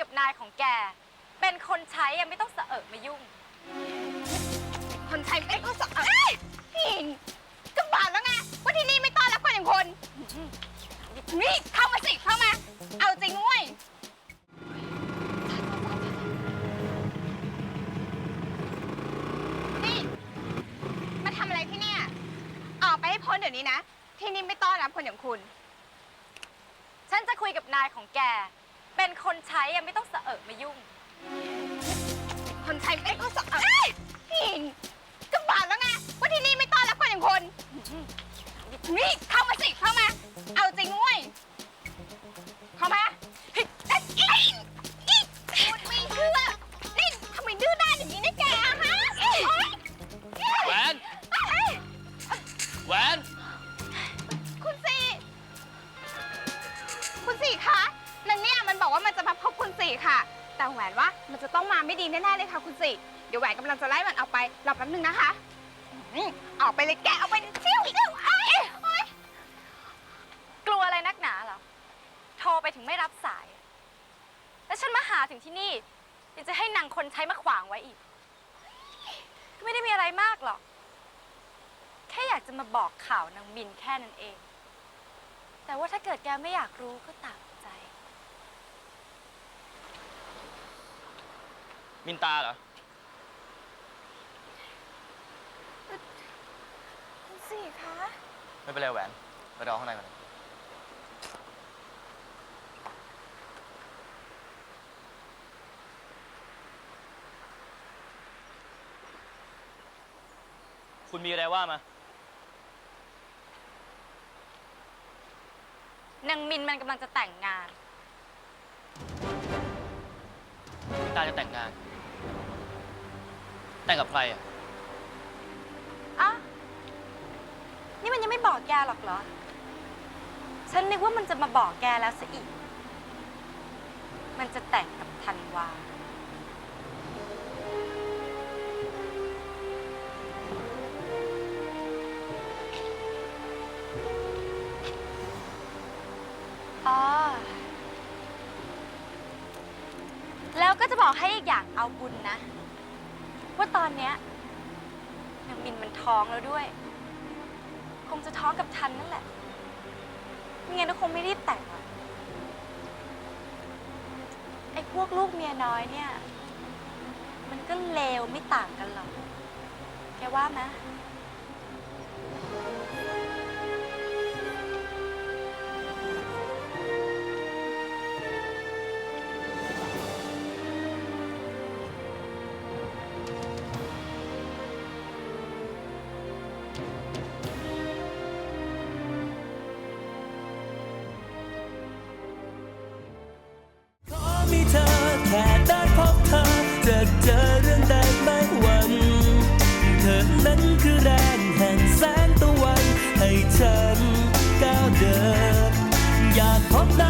กับนายของแก เป็นคนใช้ยังไม่ต้องสะเอะมายุ่ง คนไทยไม่ก็สะเอ้ยพี่ก็บอกแล้วไงว่าที่นี่ไม่ต้อนรับคนอย่างคนนี่เข้ามาสิเข้ามา เอาจริงเว้ยนี่มาทำอะไรที่เนี่ยออกไปให้พ้นเดี๋ยวนี้นะ ที่นี่ไม่ต้อนรับคนอย่างคุณ ฉันจะคุยกับนายของแก เป็นคนใช้ยังไม่ต้องสะเอะมายุ่ง คนใช้ไม่ก็สะเอะ ว่ามันจะมาพบคุณสี่ค่ะ แต่แหวนว่ามันจะต้องมาไม่ดีแน่ๆเลยค่ะคุณสี่เดี๋ยวแหวนกำลังจะไล่มันเอาไปรอแป๊บนึงนะคะอืมออกไปเลยแกเอาไปเที่ยวอีกแล้วเอ้ยเอ้ยกลัวอะไรนักหนาเหรอ โทรไปถึงไม่รับสาย แล้วฉันมาหาถึงที่นี่ยังจะให้นางคนใช้มาขวางไว้อีก ก็ไม่ได้มีอะไรมากหรอก แค่อยากจะมาบอกข่าวนางบินแค่นั้นเอง แต่ว่าถ้าเกิดแกไม่อยากรู้ก็ตามใจ มินตาเหรอ คุณสี่คะไม่เป็นไรแหวน ไปรอข้างในก่อนคุณมีอะไรว่ามา นางมินมันกำลังจะแต่งงาน มินตาจะแต่งงาน แต่งกับใครอะ อะนี่มันยังไม่บอกแกหรอกเหรอ ฉันนึกว่ามันจะมาบอกแกแล้วซะอีก มันจะแต่งกับธันวา อ๋อ แล้วก็จะบอกให้อีกอย่างเอาบุญนะ ว่าตอนเนี้ยนางบินมันท้องแล้วด้วย คงจะท้องกับทันนั่นแหละไม่งั้นก็คงไม่รีบแต่งหรอกไอ้พวกลูกเมียน้อยเนี่ย มันก็เลวไม่ต่างกันหรอกแกว่าไหมม คือแรงแห่งแสงตะวัน ให้ฉันก้าวเดิน อยากพบ